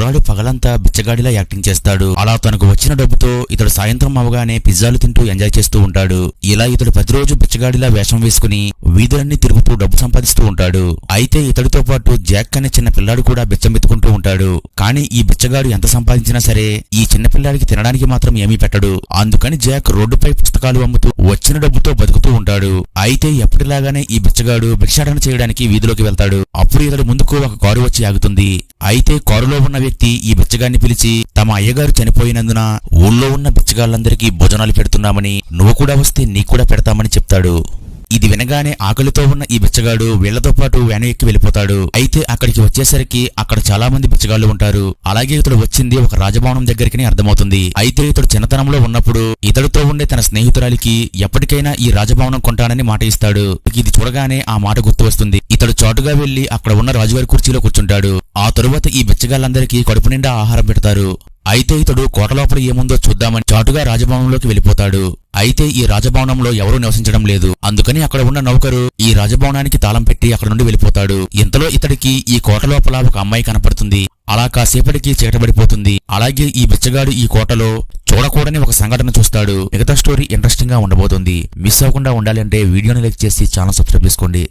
కుర్రాడు పగలంతా బిచ్చగాడిలా యాక్టింగ్ చేస్తాడు. అలా తనకు వచ్చిన డబ్బుతో ఇతడు సాయంత్రం అవగానే పిజ్జాలు తింటూ ఎంజాయ్ చేస్తూ ఉంటాడు. ఇలా ఇతడు ప్రతిరోజు బిచ్చగాడిలా వేషం వేసుకుని వీధులన్నీ తిరుగుతూ డబ్బు సంపాదిస్తూ ఉంటాడు. అయితే ఇతడితో పాటు జాక్ అనే చిన్న పిల్లాడు కూడా బిచ్చమెత్తుకుంటూ ఉంటాడు. కానీ ఈ బిచ్చగాడు ఎంత సంపాదించినా సరే ఈ చిన్న పిల్లాడికి తినడానికి మాత్రం ఏమీ పెట్టడు. అందుకని జాక్ రోడ్డుపై పుస్తకాలు అమ్ముతూ వచ్చిన డబ్బుతో బతుకుతూ ఉంటాడు. అయితే ఎప్పటిలాగానే ఈ బిచ్చగాడు భిక్షాటన చేయడానికి వీధిలోకి వెళ్తాడు. అప్పుడు ఇతడు ముందుకు ఒక కారు వచ్చి ఆగుతుంది. అయితే కారులో ఉన్న వ్యక్తి ఈ బిచ్చగాడిని పిలిచి తమ అయ్యగారు చనిపోయినందున ఊళ్ళో ఉన్న బిచ్చగాళ్ళందరికీ భోజనాలు పెడుతున్నామని నువ్వు కూడా వస్తే నీకు కూడా పెడతామని చెప్తాడు. ఇది వినగానే ఆకలితో ఉన్న ఈ బిచ్చగాడు వీళ్ళతో పాటు వ్యాను ఎక్కి వెళ్ళిపోతాడు. అయితే అక్కడికి వచ్చేసరికి అక్కడ చాలా మంది బిచ్చగాళ్ళు ఉంటారు. అలాగే ఇతడు వచ్చింది ఒక రాజభవనం దగ్గరికి అర్థమవుతుంది. అయితే ఇతడు చిన్నతనంలో ఉన్నప్పుడు ఇతడితో ఉండే తన స్నేహితురాలికి ఎప్పటికైనా ఈ రాజభవనం కొంటానని మాట ఇస్తాడు. ఇది చూడగానే ఆ మాట గుర్తు వస్తుంది. ఇతడు చాటుగా వెళ్ళి అక్కడ ఉన్న రాజుగారి కుర్చీలో కూర్చుంటాడు. ఆ తరువాత ఈ బిచ్చగాళ్ళందరికీ కడుపు నిండా ఆహారం పెడతారు. అయితే ఇతడు కోట లోపల ఏముందో చూద్దామని చాటుగా రాజభవనంలోకి వెళ్ళిపోతాడు. అయితే ఈ రాజభవనంలో ఎవరూ నివసించడం లేదు. అందుకని అక్కడ ఉన్న నౌకరు ఈ రాజభవనానికి తాళం పెట్టి అక్కడ నుండి వెళ్ళిపోతాడు. ఇంతలో ఇతడికి ఈ కోట లోపల ఒక అమ్మాయి కనపడుతుంది. అలా కాసేపటికి చీకటబడిపోతుంది అలాగే ఈ బిచ్చగాడు ఈ కోటలో చూడకూడని ఒక సంఘటన చూస్తాడు. మిగతా స్టోరీ ఇంట్రెస్టింగ్గా ఉండబోతుంది. మిస్ అవ్వకుండా ఉండాలంటే వీడియోని లైక్ చేసి ఛానల్ సబ్స్క్రైబ్ చేసుకోండి.